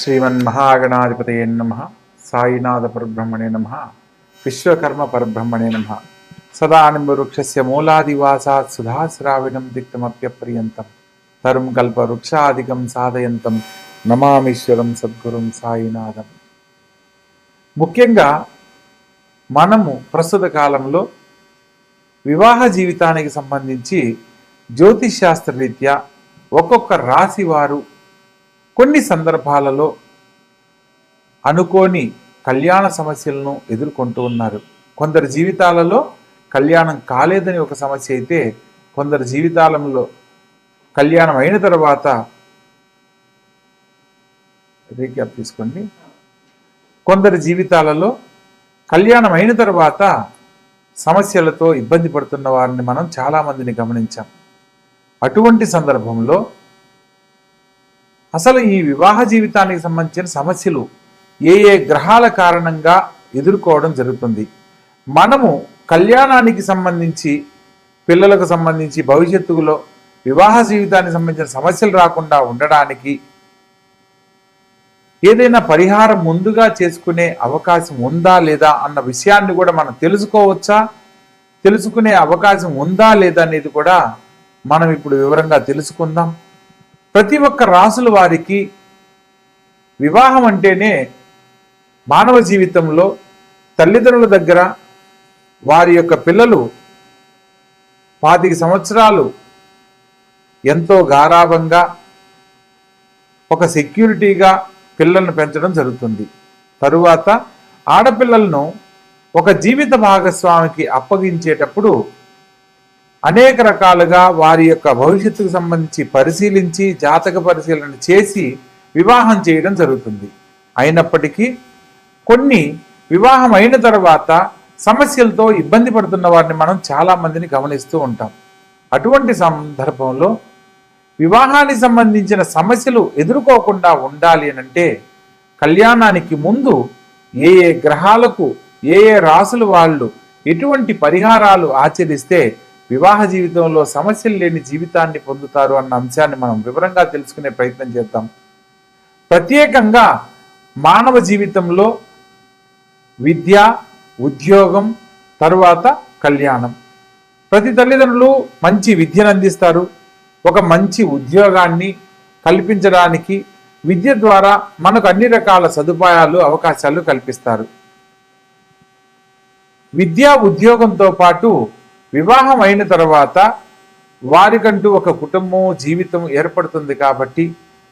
శ్రీమన్మహాగణాధిపతయ నమ సాయినాథ పరబ్రహ్మణే నమ విశ్వకర్మ పరబ్రహ్మణే నమ సదానింబవృక్షస్య మూలాదివాసాత్ సుధాశ్రావిణం దిక్తమప్యపర్యంతం. తరుం కల్పవృక్షాదికం సాధయంతం. నమామీశ్వరం సద్గురుం సాయినాథం. ముఖ్యంగా మనము ప్రస్తుత కాలంలో వివాహ జీవితానికి సంబంధించి జ్యోతిష్ శాస్త్ర రీత్యా ఒక్కొక్క రాశి వారు కొన్ని సందర్భాలలో అనుకోని కళ్యాణ సమస్యలను ఎదుర్కొంటూ ఉన్నారు. కొందరి జీవితాలలో కళ్యాణం కాలేదని ఒక సమస్య అయితే కొందరి జీవితాలలో కళ్యాణం అయిన తర్వాత రీక్యాప్ తీసుకోండి. కొందరి జీవితాలలో కళ్యాణం అయిన తర్వాత సమస్యలతో ఇబ్బంది పడుతున్న వారిని మనం చాలామందిని గమనించాం. అటువంటి సందర్భంలో అసలు ఈ వివాహ జీవితానికి సంబంధించిన సమస్యలు ఏ ఏ గ్రహాల కారణంగా ఎదుర్కోవడం జరుగుతుంది. మనము కళ్యాణానికి సంబంధించి పిల్లలకు సంబంధించి భవిష్యత్తులో వివాహ జీవితానికి సంబంధించిన సమస్యలు రాకుండా ఉండడానికి ఏదైనా పరిహారం ముందుగా చేసుకునే అవకాశం ఉందా లేదా అన్న విషయాన్ని కూడా మనం తెలుసుకోవచ్చా? తెలుసుకునే అవకాశం ఉందా లేదా అనేది కూడా మనం ఇప్పుడు వివరంగా తెలుసుకుందాం. ప్రతి ఒక్క రాసుల వారికి వివాహం అంటేనే మానవ జీవితంలో తల్లిదండ్రుల దగ్గర వారి యొక్క పిల్లలు పాతిక సంవత్సరాలు ఎంతో గారాభంగా ఒక సెక్యూరిటీగా పిల్లలను పెంచడం జరుగుతుంది. తరువాత ఆడపిల్లలను ఒక జీవిత భాగస్వామికి అప్పగించేటప్పుడు అనేక రకాలుగా వారి యొక్క భవిష్యత్తుకు సంబంధించి పరిశీలించి జాతక పరిశీలన చేసి వివాహం చేయడం జరుగుతుంది. అయినప్పటికీ కొన్ని వివాహం అయిన తర్వాత సమస్యలతో ఇబ్బంది పడుతున్న వారిని మనం చాలామందిని గమనిస్తూ ఉంటాం. అటువంటి సందర్భంలో వివాహానికి సంబంధించిన సమస్యలు ఎదుర్కోకుండా ఉండాలి అని అంటే కళ్యాణానికి ముందు ఏ ఏ గ్రహాలకు ఏ ఏ రాసులు వాళ్ళు ఎటువంటి పరిహారాలు ఆచరిస్తే వివాహ జీవితంలో సమస్యలు లేని జీవితాన్ని పొందుతారు అన్న అంశాన్ని మనం వివరంగా తెలుసుకునే ప్రయత్నం చేద్దాం. ప్రత్యేకంగా మానవ జీవితంలో విద్య ఉద్యోగం తరువాత కళ్యాణం. ప్రతి తల్లిదండ్రులు మంచి విద్యను అందిస్తారు. ఒక మంచి ఉద్యోగాన్ని కల్పించడానికి విద్య ద్వారా మనకు అన్ని రకాల సదుపాయాలు అవకాశాలు కల్పిస్తారు. విద్యా ఉద్యోగంతో పాటు వివాహం అయిన తర్వాత వారికంటూ ఒక కుటుంబం జీవితం ఏర్పడుతుంది కాబట్టి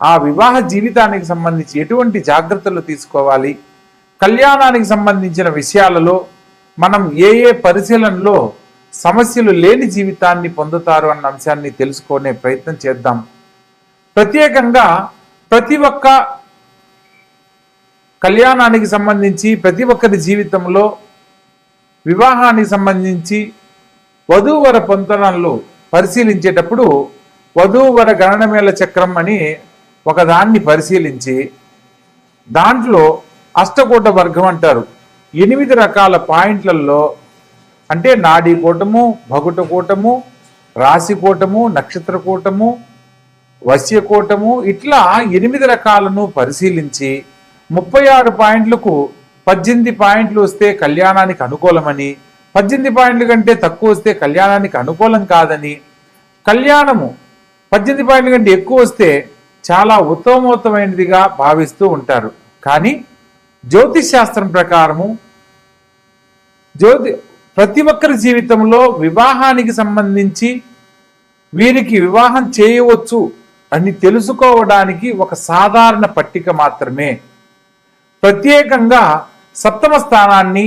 ఆ వివాహ జీవితానికి సంబంధించి ఎటువంటి జాగ్రత్తలు తీసుకోవాలి? కళ్యాణానికి సంబంధించిన విషయాలలో మనం ఏ ఏ పరిశీలనలో సమస్యలు లేని జీవితాన్ని పొందుతారు అన్న అంశాన్ని తెలుసుకునే ప్రయత్నం చేద్దాం. ప్రత్యేకంగా ప్రతి ఒక్క కళ్యాణానికి సంబంధించి ప్రతి ఒక్కరి జీవితంలో వివాహానికి సంబంధించి వధూవర పొంతనలు పరిశీలించేటప్పుడు వధూవర గణనమేళ చక్రం అని ఒకదాన్ని పరిశీలించి దాంట్లో అష్టకూట వర్గం అంటారు. ఎనిమిది రకాల పాయింట్లలో అంటే నాడీ కూటము భగుట కూటము రాశి కూటము నక్షత్ర కూటము వశ్య కూటము ఇట్లా ఎనిమిది రకాలను పరిశీలించి ముప్పై ఆరు పాయింట్లకు పద్దెనిమిది పాయింట్లు వస్తే కళ్యాణానికి అనుకూలమని పద్దెనిమిది పాయింట్ల కంటే తక్కువ వస్తే కళ్యాణానికి అనుకూలం కాదని కళ్యాణము పద్దెనిమిది పాయింట్ల కంటే ఎక్కువ వస్తే చాలా ఉత్తమోత్తమైనదిగా భావిస్తూ ఉంటారు. కానీ జ్యోతిష్ శాస్త్రం ప్రకారము జ్యోతి ప్రతి ఒక్కరి జీవితంలో వివాహానికి సంబంధించి వీరికి వివాహం చేయవచ్చు అని తెలుసుకోవడానికి ఒక సాధారణ పట్టిక మాత్రమే. ప్రత్యేకంగా సప్తమ స్థానాన్ని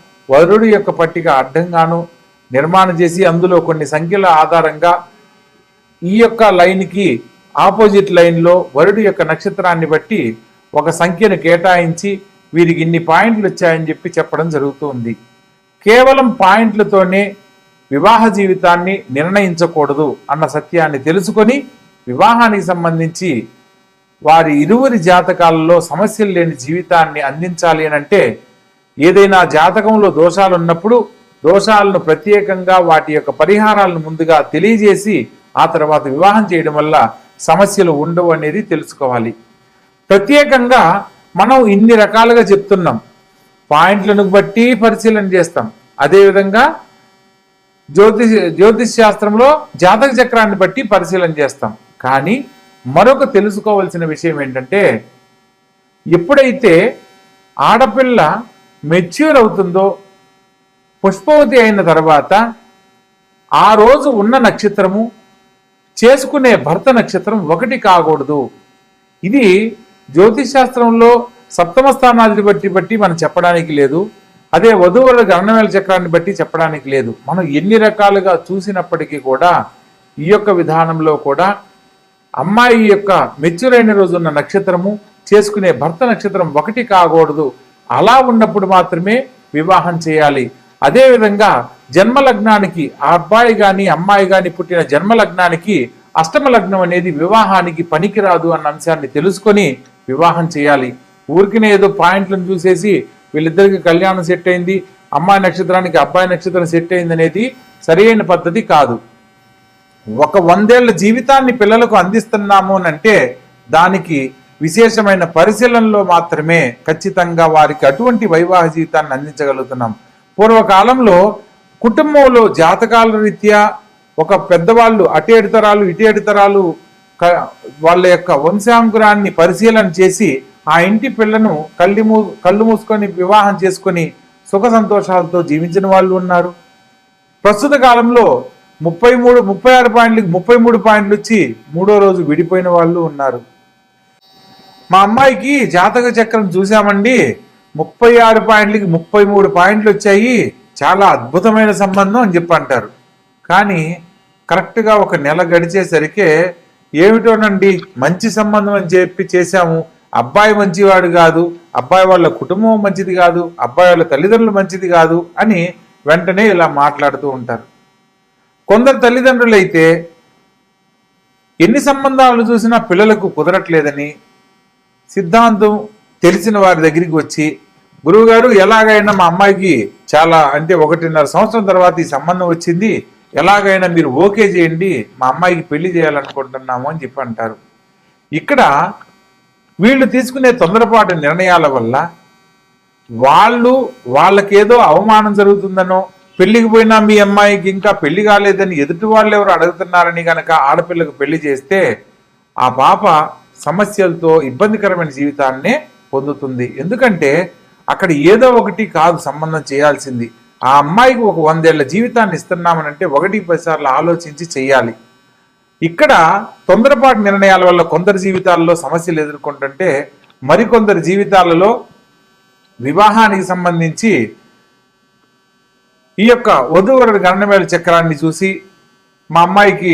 వరుడు యొక్క పట్టిక అడ్డంగాను నిర్మాణం చేసి అందులో కొన్ని సంఖ్యల ఆధారంగా ఈ యొక్క లైన్కి ఆపోజిట్ లైన్లో వరుడు యొక్క నక్షత్రాన్ని బట్టి ఒక సంఖ్యను కేటాయించి వీరికి ఇన్ని పాయింట్లు వచ్చాయని చెప్పి చెప్పడం జరుగుతుంది. కేవలం పాయింట్లతోనే వివాహ జీవితాన్ని నిర్ణయించకూడదు అన్న సత్యాన్ని తెలుసుకొని వివాహానికి సంబంధించి వారి ఇరువురి జాతకాలలో సమస్యలు లేని జీవితాన్ని అందించాలి అని అంటే ఏదైనా జాతకంలో దోషాలు ఉన్నప్పుడు దోషాలను ప్రత్యేకంగా వాటి యొక్క పరిహారాలను ముందుగా తెలియజేసి ఆ తర్వాత వివాహం చేయడం వల్ల సమస్యలు ఉండవు అనేది తెలుసుకోవాలి. ప్రత్యేకంగా మనం ఇన్ని రకాలుగా చెప్తున్నాం. పాయింట్లను బట్టి పరిశీలన చేస్తాం. అదేవిధంగా జ్యోతిష్ జ్యోతిష్ శాస్త్రంలో జాతక చక్రాన్ని బట్టి పరిశీలన చేస్తాం. కానీ మరొక తెలుసుకోవాల్సిన విషయం ఏంటంటే ఎప్పుడైతే ఆడపిల్ల మెచ్యూర్ అవుతుందో పుష్పవతి అయిన తర్వాత ఆ రోజు ఉన్న నక్షత్రము చేసుకునే భర్త నక్షత్రం ఒకటి కాకూడదు. ఇది జ్యోతిష్ శాస్త్రంలో సప్తమ స్థానాన్ని బట్టి బట్టి మనం చెప్పడానికి లేదు. అదే వధువుల గణనవేల చక్రాన్ని బట్టి చెప్పడానికి లేదు. మనం ఎన్ని రకాలుగా చూసినప్పటికీ కూడా ఈ యొక్క విధానంలో కూడా అమ్మాయి యొక్క మెచ్యూర్ అయిన రోజు ఉన్న నక్షత్రము చేసుకునే భర్త నక్షత్రం ఒకటి కాకూడదు. అలా ఉన్నప్పుడు మాత్రమే వివాహం చేయాలి. అదేవిధంగా జన్మ లగ్నానికి ఆ అబ్బాయి కానీ అమ్మాయి కానీ పుట్టిన జన్మ లగ్నానికి అష్టమ లగ్నం అనేది వివాహానికి పనికిరాదు అన్న అంశాన్ని తెలుసుకొని వివాహం చేయాలి. ఊరికినే ఏదో పాయింట్లను చూసేసి వీళ్ళిద్దరికి కళ్యాణం సెట్ అయింది అమ్మాయి నక్షత్రానికి అబ్బాయి నక్షత్రం సెట్ అయింది అనేది సరైన పద్ధతి కాదు. ఒక వందేళ్ళ జీవితాన్ని పిల్లలకు అందిస్తున్నాము అని అంటే దానికి విశేషమైన పరిశీలనలో మాత్రమే ఖచ్చితంగా వారికి అటువంటి వైవాహ జీవితాన్ని అందించగలుగుతున్నాం. పూర్వకాలంలో కుటుంబంలో జాతకాల రీత్యా ఒక పెద్దవాళ్ళు అటేడు తరాలు ఇటేడు తరాలు క- వాళ్ళ యొక్క వంశాంకురాన్ని పరిశీలన చేసి ఆ ఇంటి పిల్లను కళ్ళు మూ కళ్ళు మూసుకొని వివాహం చేసుకొని సుఖ సంతోషాలతో జీవించిన వాళ్ళు ఉన్నారు. ప్రస్తుత కాలంలో ముప్పై మూడు ముప్పై ఆరు పాయింట్లకి ముప్పై మూడు పాయింట్లు వచ్చి మూడో రోజు విడిపోయిన వాళ్ళు ఉన్నారు. మా అమ్మాయికి జాతక చక్రం చూసామండి ముప్పై ఆరు పాయింట్లకి ముప్పై మూడు పాయింట్లు వచ్చాయి. చాలా అద్భుతమైన సంబంధం అని చెప్పి అంటారు. కానీ కరెక్ట్గా ఒక నెల గడిచేసరికే ఏమిటోనండి మంచి సంబంధం అని చెప్పి చేశాము. అబ్బాయి మంచివాడు కాదు అబ్బాయి వాళ్ళ కుటుంబం మంచిది కాదు అబ్బాయి వాళ్ళ తల్లిదండ్రులు మంచిది కాదు అని వెంటనే ఇలా మాట్లాడుతూ ఉంటారు. కొందరు తల్లిదండ్రులు అయితే ఎన్ని సంబంధాలు చూసినా పిల్లలకు కుదరట్లేదని సిద్ధాంతం తెలిసిన వారి దగ్గరికి వచ్చి గురువుగారు ఎలాగైనా మా అమ్మాయికి చాలా అంటే ఒకటిన్నర సంవత్సరం తర్వాత ఈ సంబంధం వచ్చింది ఎలాగైనా మీరు ఓకే చేయండి మా అమ్మాయికి పెళ్ళి చేయాలనుకుంటున్నాము అని చెప్పి అంటారు. ఇక్కడ వీళ్ళు తీసుకునే తొందరపాటు నిర్ణయాల వల్ల వాళ్ళు వాళ్ళకేదో అవమానం జరుగుతుందనో పెళ్ళికి పోయినా మీ అమ్మాయికి ఇంకా పెళ్ళి కాలేదని ఎదుటి వాళ్ళు ఎవరు అడుగుతున్నారని గనక ఆడపిల్లకు పెళ్ళి చేస్తే ఆ పాప సమస్యలతో ఇబ్బందికరమైన జీవితాన్నే పొందుతుంది. ఎందుకంటే అక్కడ ఏదో ఒకటి కాదు సంబంధం చేయాల్సింది. ఆ అమ్మాయికి ఒక వందేళ్ళ జీవితాన్ని ఇస్తున్నామనంటే ఒకటి పది సార్లు ఆలోచించి చేయాలి. ఇక్కడ తొందరపాటు నిర్ణయాల వల్ల కొందరి జీవితాల్లో సమస్యలు ఎదుర్కొంటుంటే మరికొందరి జీవితాలలో వివాహానికి సంబంధించి ఈ యొక్క వధూవరుడు గణనమేల చక్రాన్ని చూసి మా అమ్మాయికి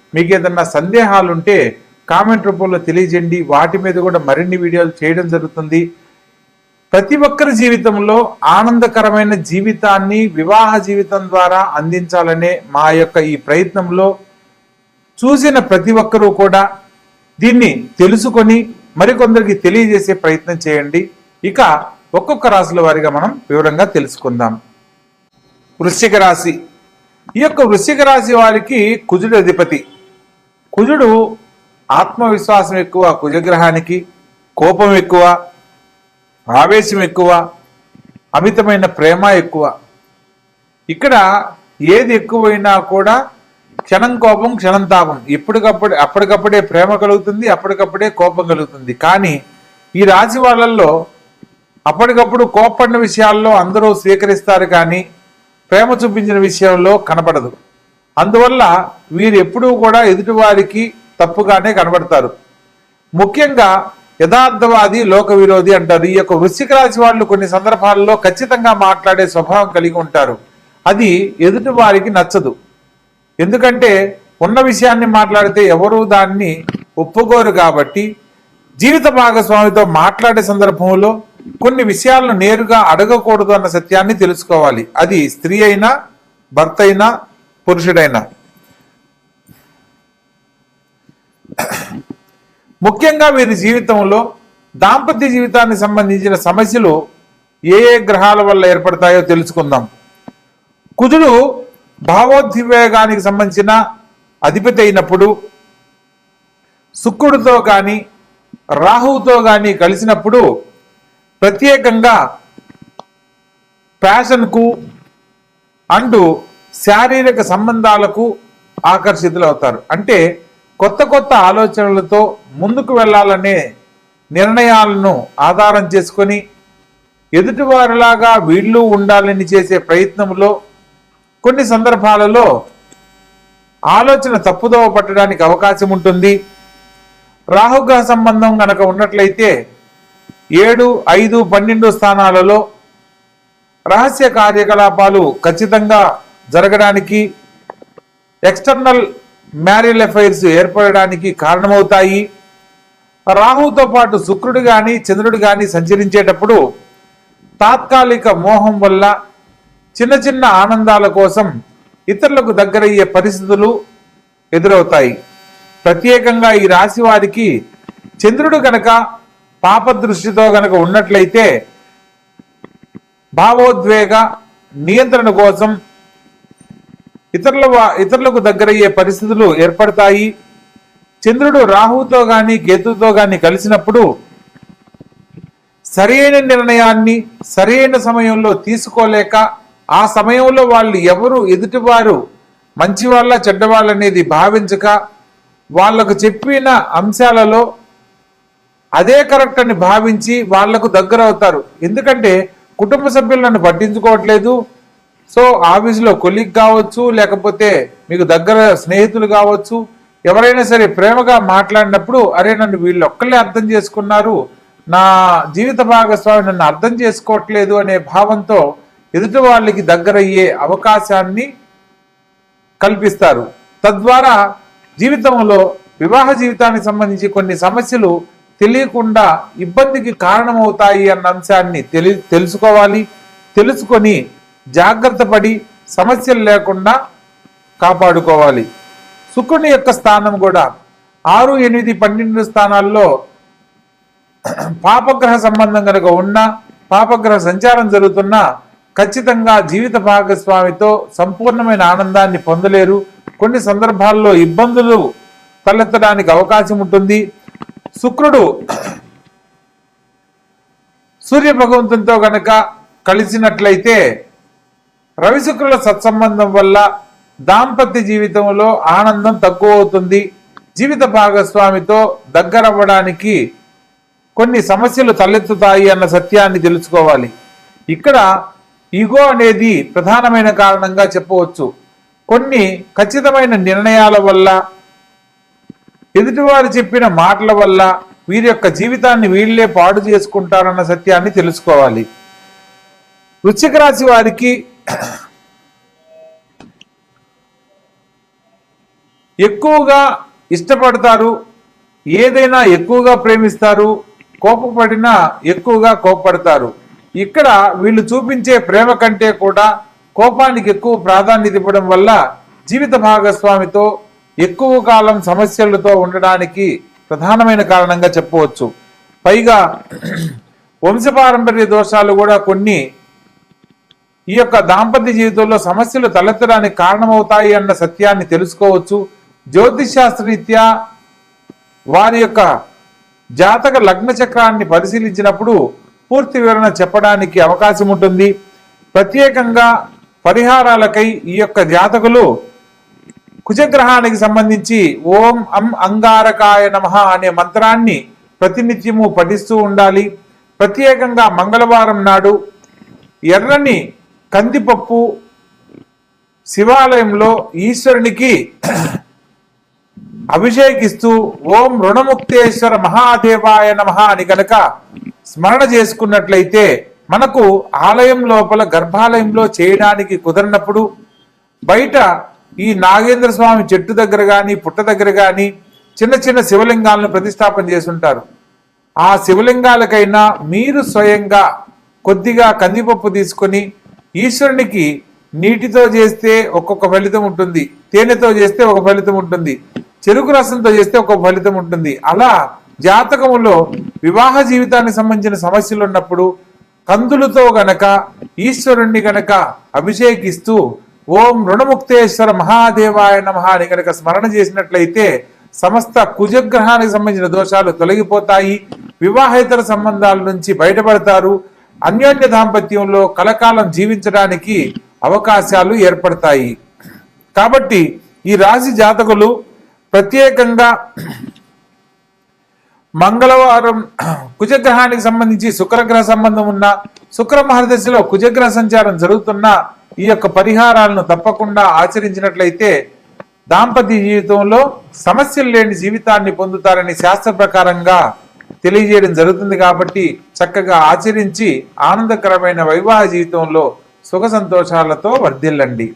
మీకు ఏదన్నా సందేహాలు ఉంటే కామెంట్ రూపంలో తెలియజేయండి. వాటి మీద కూడా మరిన్ని వీడియోలు చేయడం జరుగుతుంది. ప్రతి ఒక్కరి జీవితంలో ఆనందకరమైన జీవితాన్ని వివాహ జీవితం ద్వారా అందించాలనే మా యొక్క ఈ ప్రయత్నంలో చూసిన ప్రతి ఒక్కరూ కూడా దీన్ని తెలుసుకొని మరికొందరికి తెలియజేసే ప్రయత్నం చేయండి. ఇక ఒక్కొక్క రాశుల వారిగా మనం వివరంగా తెలుసుకుందాం. వృశ్చిక రాశి. ఈ యొక్క వృశ్చిక రాశి వారికి కుజుడు అధిపతి. కుజుడు ఆత్మవిశ్వాసం ఎక్కువ కుజగ్రహానికి కోపం ఎక్కువ ఆవేశం ఎక్కువ అమితమైన ప్రేమ ఎక్కువ. ఇక్కడ ఏది ఎక్కువైనా కూడా క్షణం కోపం క్షణం తాపం. ఎప్పటికప్పుడు అప్పటికప్పుడే ప్రేమ కలుగుతుంది అప్పటికప్పుడే కోపం కలుగుతుంది. కానీ ఈ రాశి వాళ్ళల్లో అప్పటికప్పుడు కోపడిన విషయాల్లో అందరూ స్వీకరిస్తారు కానీ ప్రేమ చూపించిన విషయంలో కనపడదు. అందువల్ల వీరు ఎప్పుడూ కూడా ఎదుటివారికి తప్పుగానే కనబడతారు. ముఖ్యంగా యథార్థవాది లోక విరోధి అంటారు. ఈ యొక్క వృశ్చిక రాశి వాళ్ళు కొన్ని సందర్భాల్లో ఖచ్చితంగా మాట్లాడే స్వభావం కలిగి ఉంటారు. అది ఎదుటి వారికి నచ్చదు. ఎందుకంటే ఉన్న విషయాన్ని మాట్లాడితే ఎవరు దాన్ని ఒప్పుకోరు కాబట్టి జీవిత భాగస్వామితో మాట్లాడే సందర్భంలో కొన్ని విషయాలను నేరుగా అడగకూడదు అన్న సత్యాన్ని తెలుసుకోవాలి. అది స్త్రీ అయినా భర్త అయినా పురుషుడైనా. ముఖ్యంగా వీరి జీవితంలో దాంపత్య జీవితానికి సంబంధించిన సమస్యలు ఏ ఏ గ్రహాల వల్ల ఏర్పడతాయో తెలుసుకుందాం. కుజుడు భావోద్వేగానికి సంబంధించిన అధిపతి అయినప్పుడు శుక్రుడితో కానీ రాహువుతో కానీ కలిసినప్పుడు ప్రత్యేకంగా ప్యాషన్కు అంటూ శారీరక సంబంధాలకు ఆకర్షితులవుతారు. అంటే కొత్త కొత్త ఆలోచనలతో ముందుకు వెళ్ళాలనే నిర్ణయాలను ఆధారం చేసుకొని ఎదుటివారిలాగా వీళ్ళు ఉండాలని చేసే ప్రయత్నంలో కొన్ని సందర్భాలలో ఆలోచన తప్పుదోవ పట్టడానికి అవకాశం ఉంటుంది. రాహుగ్రహ సంబంధం గనక ఉన్నట్లయితే ఏడు ఐదు పన్నెండు స్థానాలలో రహస్య కార్యకలాపాలు ఖచ్చితంగా జరగడానికి ఎక్స్టర్నల్ మ్యారియల్ అఫైర్స్ ఏర్పడడానికి కారణమవుతాయి. రాహుతో పాటు శుక్రుడు కానీ చంద్రుడు కానీ సంచరించేటప్పుడు తాత్కాలిక మోహం వల్ల చిన్న చిన్న ఆనందాల కోసం ఇతరులకు దగ్గరయ్యే పరిస్థితులు ఎదురవుతాయి. ప్రత్యేకంగా ఈ రాశి వారికి చంద్రుడు గనక పాపదృష్టితో గనక ఉన్నట్లయితే భావోద్వేగ నియంత్రణ కోసం ఇతరుల ఇతరులకు దగ్గరయ్యే పరిస్థితులు ఏర్పడతాయి. చంద్రుడు రాహుతో గాని కేతుతో గాని కలిసినప్పుడు సరైన నిర్ణయాన్ని సరైన సమయంలో తీసుకోలేక ఆ సమయంలో వాళ్ళు ఎవరు ఎదుటివారు మంచి వాళ్ళ అనేది భావించక వాళ్ళకు చెప్పిన అంశాలలో అదే కరెక్ట్ అని భావించి వాళ్ళకు దగ్గర అవుతారు ఎందుకంటే కుటుంబ సభ్యులను పట్టించుకోవట్లేదు. సో ఆఫీసులో కొలిగ్ కావచ్చు లేకపోతే మీకు దగ్గర స్నేహితులు కావచ్చు ఎవరైనా సరే ప్రేమగా మాట్లాడినప్పుడు అరే నన్ను వీళ్ళు ఒక్కళ్ళే అర్థం చేసుకున్నారు నా జీవిత భాగస్వామి నన్ను అర్థం చేసుకోవట్లేదు అనే భావంతో ఎదుటి వాళ్ళకి దగ్గరయ్యే అవకాశాన్ని కల్పిస్తారు. తద్వారా జీవితంలో వివాహ జీవితానికి సంబంధించి కొన్ని సమస్యలు తెలియకుండా ఇబ్బందికి కారణమవుతాయి అన్న అంశాన్ని తెలి తెలుసుకోవాలి. తెలుసుకొని జాగ్రత్త పడి సమస్యలు లేకుండా కాపాడుకోవాలి. శుక్రుని యొక్క స్థానం కూడా ఆరు ఎనిమిది పన్నెండు స్థానాల్లో పాపగ్రహ సంబంధం కనుక ఉన్నా పాపగ్రహ సంచారం జరుగుతున్నా ఖచ్చితంగా జీవిత భాగస్వామితో సంపూర్ణమైన ఆనందాన్ని పొందలేరు. కొన్ని సందర్భాల్లో ఇబ్బందులు తలెత్తడానికి అవకాశం ఉంటుంది. శుక్రుడు సూర్య భగవంతునితో గనక కలిసినట్లయితే రవిశుక్రుల సత్సంబంధం వల్ల దాంపత్య జీవితంలో ఆనందం తక్కువ అవుతుంది జీవిత భాగస్వామితో దగ్గరవ్వడానికి కొన్ని సమస్యలు తలెత్తుతాయి అన్న సత్యాన్ని తెలుసుకోవాలి. ఇక్కడ ఈగో అనేది ప్రధానమైన కారణంగా చెప్పవచ్చు. కొన్ని ఖచ్చితమైన నిర్ణయాల వల్ల ఎదుటివారు చెప్పిన మాటల వల్ల వీరి యొక్క జీవితాన్ని వీళ్ళే పాడు చేసుకుంటారన్న సత్యాన్ని తెలుసుకోవాలి. వృశ్చిక రాశి వారికి ఎక్కువగా ఇష్టపడతారు ఏదైనా ఎక్కువగా ప్రేమిస్తారు కోపపడినా ఎక్కువగా కోపపడతారు ఇక్కడ వీళ్ళు చూపించే ప్రేమ కంటే కూడా కోపానికి ఎక్కువ ప్రాధాన్యత ఇవ్వడం వల్ల జీవిత భాగస్వామితో ఎక్కువ కాలం సమస్యలతో ఉండడానికి ప్రధానమైన కారణంగా చెప్పవచ్చు. పైగా వంశపారంపర్య దోషాలు కూడా కొన్ని ఈ యొక్క దాంపత్య జీవితంలో సమస్యలు తలెత్తడానికి కారణమవుతాయి అన్న సత్యాన్ని తెలుసుకోవచ్చు. జ్యోతిష్ వారి యొక్క జాతక లగ్న చక్రాన్ని పరిశీలించినప్పుడు పూర్తి వివరణ చెప్పడానికి అవకాశం ఉంటుంది. ప్రత్యేకంగా పరిహారాలకై ఈ యొక్క జాతకులు కుజగ్రహానికి సంబంధించి ఓం అం అంగారకాయ నమః అనే మంత్రాన్ని ప్రతినిత్యము పఠిస్తూ ఉండాలి. ప్రత్యేకంగా మంగళవారం నాడు ఎర్రని కందిపప్పు శివాలయంలో ఈశ్వరునికి అభిషేకిస్తూ ఓం రుణముక్తేశ్వర మహాదేవాయ నమ అని కనుక స్మరణ చేసుకున్నట్లయితే మనకు ఆలయం లోపల గర్భాలయంలో చేయడానికి కుదరినప్పుడు బయట ఈ నాగేంద్ర స్వామి చెట్టు దగ్గర కానీ పుట్ట దగ్గర కానీ చిన్న చిన్న శివలింగాలను ప్రతిష్టాపన చేస్తుంటారు ఆ శివలింగాలకైనా మీరు స్వయంగా కొద్దిగా కందిపప్పు తీసుకొని ఈశ్వరునికి నీటితో చేస్తే ఒక్కొక్క ఫలితం ఉంటుంది తేనెతో చేస్తే ఒక ఫలితం ఉంటుంది చెరుకు రసంతో చేస్తే ఒక ఫలితం ఉంటుంది. అలా జాతకములో వివాహ జీవితానికి సంబంధించిన సమస్యలు ఉన్నప్పుడు కందులతో గనక ఈశ్వరుణ్ణి గనక అభిషేకిస్తూ ఓం రుణముక్తేశ్వర మహాదేవాయ నమః అని గనక స్మరణ చేసినట్లయితే సమస్త కుజగ్రహానికి సంబంధించిన దోషాలు తొలగిపోతాయి. వివాహేతర సంబంధాల నుంచి బయటపడతారు. అన్యోన్య దాంపత్యంలో కలకాలం జీవించడానికి అవకాశాలు ఏర్పడతాయి. కాబట్టి ఈ రాశి జాతకులు ప్రత్యేకంగా మంగళవారం కుజగ్రహానికి సంబంధించి శుక్రగ్రహ సంబంధం ఉన్న శుక్ర మహర్దశలో కుజగ్రహ సంచారం జరుగుతున్న ఈ యొక్క పరిహారాలను తప్పకుండా ఆచరించినట్లయితే దాంపత్య జీవితంలో సమస్యలు లేని జీవితాన్ని పొందుతారని శాస్త్ర ప్రకారంగా తెలియజేయడం జరుగుతుంది కాబట్టి చక్కగా ఆచరించి ఆనందకరమైన వైవాహ జీవితంలో సుఖ సంతోషాలతో వర్ధిల్లండి.